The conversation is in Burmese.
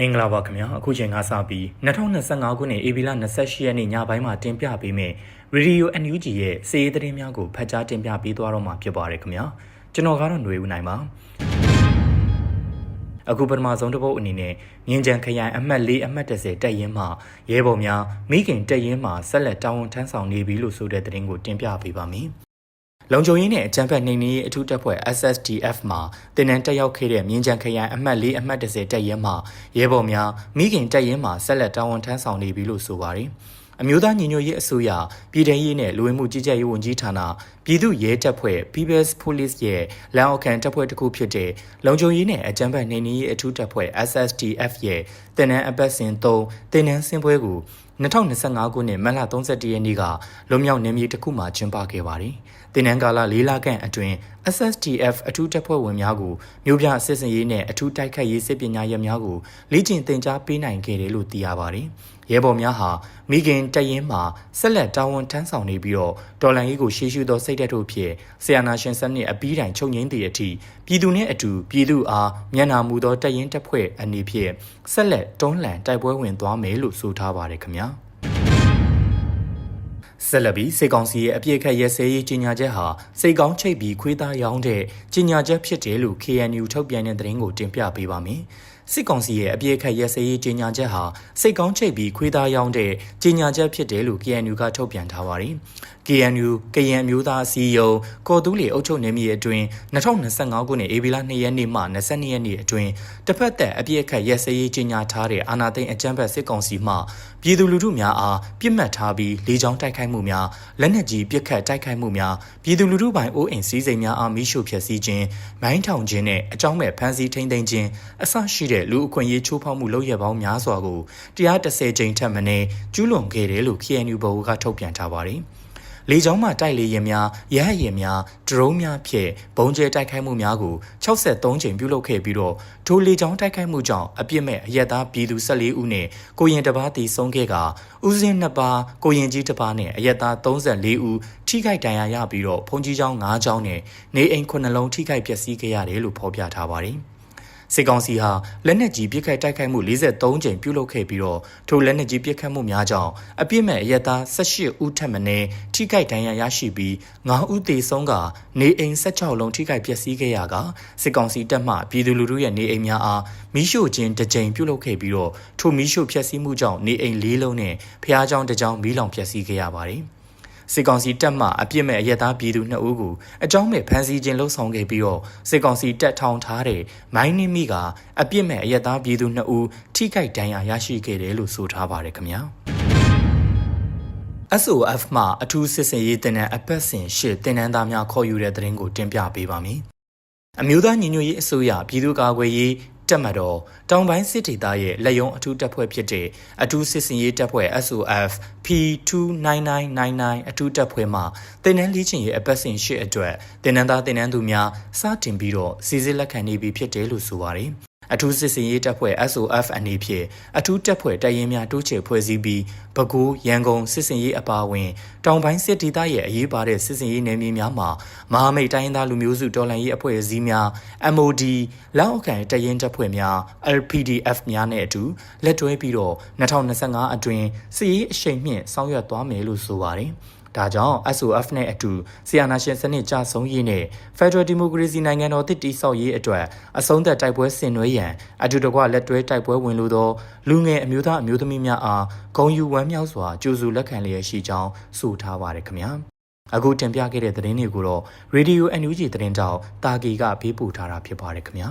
မင်္ဂလာပါခင်ဗျာအခုချိန်ကစပြီး2025ခုနှစ်ဧပြီလ28ရက်နေ့ညပိုင်းမှာတင်ပြပေးမယ့် Radio NUG ရဲ့စီးရီးသတင်းများကိုဖတ်ကြားတင်ပြပေးသွားတော့မှာဖြစ်ပါတယ်ခင်ဗျာကျွန်တော်ကတော့ຫນွေဦးနိုင်ပါအခုပထမဆုံးတစ်ပုတ်အနေနဲ့မြင်းကြံခရိုင်အမှတ်၄အမှတ်30တက်ရင်မှရဲဘော်များမိခင်တက်ရင်မှဆက်လက်တာဝန်ထမ်းဆောင်နေပြီလို့ဆိုတဲ့သတင်းကိုတင်ပြပေးပါမယ် လုံခြုံရေးနဲ့အကြမ်းဖက်နှိမ်နင်းရေးအထူးတပ်ဖွဲ့ SSDF မှာတင်နန်းတက်ရောက်ခဲ့တဲ့မြင်းကြံခရိုင်အမှတ်၄အမှတ်30တက်ရင်မှရဲဘော်များမိခင်တက်ရင်မှဆက်လက်တာဝန်ထမ်းဆောင်နေပြီလို့ဆိုပါတယ်။အမျိုးသားညီညွတ်ရေးအစိုးရပြည်ထရေးနဲ့လူဝင်မှုကြီးကြပ်ရေးဝန်ကြီးဌာနပြည်သူ့ရဲတပ်ဖွဲ့ People's Police ရဲ့လမ်းအောက်ခံတပ်ဖွဲ့တစ်ခုဖြစ်တဲ့လုံခြုံရေးနဲ့အကြမ်းဖက်နှိမ်နင်းရေးအထူးတပ်ဖွဲ့ SSDF ရဲ့တင်နန်းအပတ်စဉ်3တင်နန်းစင်ပွဲကို 2025ခုနှစ်မတ်လ31ရက်နေ့ကလွန်မြောက်နေမြေတစ်ခုမှာကျင်းပခဲ့ပါတယ်။တင်နန်းကာလ၄လခန့်အတွင်း SSTF အထူးတပ်ဖွဲ့ဝင်များကိုမြို့ပြစစ်စင်ရေးနဲ့အထူးတိုက်ခိုက်ရေးစစ်ပညာရပ်များကိုလေ့ကျင့်သင်ကြားပေးနိုင်ခဲ့တယ်လို့သိရပါတယ်။ရဲဘော်များဟာမိခင်တရင်မှာဆက်လက်တာဝန်ထမ်းဆောင်နေပြီးတော့တော်လန်ရေးကိုရှေ့ရှုသောစိတ်ဓာတ်တို့ဖြင့်ဆီယနာရှင်စနစ်အပီးတိုင်ချုပ်ငိမ့်သည့်အထိပြည်သူနှင့်အတူပြည်သူအားမျက်နာမူသောတရင်တပ်ဖွဲ့အနေဖြင့်ဆက်လက်တွန်းလှန်တိုက်ပွဲဝင်သွားမယ်လို့ဆိုထားပါတယ်ခင်ဗျာ။ ဆက်လက်ပြီးစေကောင်စီရဲ့အပြစ်ခတ်ရဲစဲရေးကြီးညာချက်ဟာစေကောင်ချိတ်ပြီးခွေးသားရောင်းတဲ့ကြီးညာချက်ဖြစ်တယ်လို့ KNU ထုတ်ပြန်တဲ့သတင်းကိုတင်ပြပေးပါမယ်။ စစ်ကောင်စီရဲ့အပြစ်ခတ်ရဲစဲရေးကြီးညာချက်ဟာစိတ်ကောင်းချိတ်ပြီးခွေးသားရောင်းတဲ့ကြီးညာချက်ဖြစ်တယ်လို့ KNU ကထုတ်ပြန်ထားပါတယ်။ KNU ကရင်မျိုးသားအစည်းအရုံးကော်တူးလီအုပ်ချုပ်နေမြေအတွင်း2025ခုနှစ်ဧပြီလ2ရက်နေ့မှ22ရက်နေ့အတွင်းတစ်ဖက်သက်အပြစ်အခတ်ရက်စဲရေးကြီးညာထားတဲ့အာဏာသိမ်းအကြမ်းဖက်စစ်ကောင်စီမှပြည်သူလူထုများအားပြစ်မှတ်ထားပြီးလေကြောင်းတိုက်ခိုက်မှုများလက်နက်ကြီးပစ်ခတ်တိုက်ခိုက်မှုများပြည်သူလူထုပိုင်အိုးအိမ်စည်းစိမ်များအားမိရှို့ဖျက်ဆီးခြင်းမိုင်းထောင်ခြင်းနဲ့အကြောင်းမဲ့ဖမ်းဆီးထိန်းသိမ်းခြင်းအဆရှိတဲ့လူအခွင့်အရေးချိုးဖောက်မှုလုပ်ရပေါင်းများစွာကိုတရား30ကြိမ်ထက်မနည်းကျူးလွန်ခဲ့တယ်လို့ KNU ဘဝကထုတ်ပြန်ထားပါတယ်။လေကြောင်းမှတိုက်လေရင်များရဟတ်ရင်များဒရုန်းများဖြင့်ဘုံကျဲတိုက်ခိုက်မှုများကို63ကြိမ်ပြုလုပ်ခဲ့ပြီးတော့ထိုလေကြောင်းတိုက်ခိုက်မှုကြောင့်အပြစ်မဲ့အရက်သားပြည်သူ14ဦးနဲ့ကိုရင်တစ်ပါးတည်ဆုံးခဲ့ကဦးစင်းနှစ်ပါးကိုရင်ကြီးတစ်ပါးနဲ့အရက်သား34ဦးထိခိုက်ဒဏ်ရာရပြီးတော့ဘုံကြီးကျောင်း9ကျောင်းနဲ့နေအိမ်9လုံးထိခိုက်ပျက်စီးခဲ့ရတယ်လို့ဖော်ပြထားပါတယ်။ စစ်ကောင်စီဟာလက်နက်ကြီးပစ်ခတ်တိုက်ခိုက်မှု43ကြိမ်ပြုလုပ်ခဲ့ပြီးတော့ထိုလက်နက်ကြီးပစ်ခတ်မှုများကြောင့်အပြစ်မဲ့အရသား18ဦးထပ်မင်းထိခိုက်ဒဏ်ရာရရှိပြီး9ဦးသေဆုံးကနေအိမ်16လုံးထိခိုက်ပျက်စီးခဲ့ရကစစ်ကောင်စီတပ်မှပြည်သူလူထုရဲ့နေအိမ်များအားမီးရှို့ခြင်းတစ်ကြိမ်ပြုလုပ်ခဲ့ပြီးတော့ထိုမီးရှို့ဖျက်ဆီးမှုကြောင့်နေအိမ်၄လုံးနဲ့ဖျားကြောင်တစ်ကြောင်မီးလောင်ဖျက်ဆီးခဲ့ရပါတယ်။ စစ်ကောင်စီတပ်မှအပြစ်မဲ့အရက်သားပြည်သူ2ဦးကိုအကြောင်းမဲ့ဖမ်းဆီးခြင်းလှုံ့ဆော်ခဲ့ပြီးတော့စစ်ကောင်စီတပ်ထောင်ထားတဲ့မိုင်းနင်းမိကအပြစ်မဲ့အရက်သားပြည်သူ2ဦးထိခိုက်ဒဏ်ရာရရှိခဲ့တယ်လို့ဆိုထားပါတယ်ခင်ဗျာ SOF မှအထူးစစ်စင်ရေးတင်တဲ့အပတ်စဉ်ရှစ်တင်နန်းသားများခေါ်ယူတဲ့သတင်းကိုတင်ပြပေးပါမယ်။အမျိုးသားညီညွတ်ရေးအစိုးရပြည်သူ့ကာကွယ်ရေး တက်မတော်တောင်ပိုင်းစစ်ဒေသရဲ့လက်ယုံအထူးတပ်ဖွဲ့ဖြစ်တဲ့အထူးစစ်စင်ရေးတပ်ဖွဲ့ SOF P29999 အထူးတပ်ဖွဲ့မှတင်နန်းလေးချင်းရဲ့အပတ်စဉ်ရှစ်အတွက်တင်နန်းသားတင်နန်းသူများစတင်ပြီးတော့စီစစ်လက်ခံနေပြီဖြစ်တယ်လို့ဆိုပါတယ်။ အထူးစစ်စင်ရေးတပ်ဖွဲ့ SOF အနေဖြင့်အထူးတပ်ဖွဲ့တပ်ရင်းများတိုးချဲ့ဖွဲ့စည်းပြီးပဲခူးရန်ကုန်စစ်စင်ရေးအပါအဝင်တောင်ပိုင်းစစ်ဒေသရဲ့အရေးပါတဲ့စစ်စင်ရေးနယ်မြေများမှာမဟာမိတ်တိုင်းသားလူမျိုးစုတော်လှန်ရေးအဖွဲ့အစည်းများ MOD လောက်အခံတပ်ရင်းတပ်ဖွဲ့များ LPDF များနဲ့အတူလက်တွဲပြီးတော့2025အတွင်းစစ်ရေးအရှိန်မြင့်ဆောင်ရွက်သွားမယ်လို့ဆိုပါတယ်။ ဒါကြောင့် SOF နဲ့အတူဆီယနာရှင်စနစ်ကြဆုံးရေးနဲ့ Federal Democracy နိုင်ငံတော်တည်တည်ဆောက်ရေးအတွက်အဆုံးသက်တိုက်ပွဲဆင်နွှဲရန်အတူတကွလက်တွဲတိုက်ပွဲဝင်လိုသောလူငယ်အမျိုးသားအမျိုးသမီးများအားဂုဏ်ယူဝမ်းမြောက်စွာကြိုးစုလက်ခံလျက်ရှိကြောင်းဆိုထားပါတယ်ခင်ဗျာအခုတင်ပြခဲ့တဲ့သတင်းတွေကိုတော့ Radio NUG သတင်းတောက်တာဂီကပေးပို့ထားတာဖြစ်ပါတယ်ခင်ဗျာ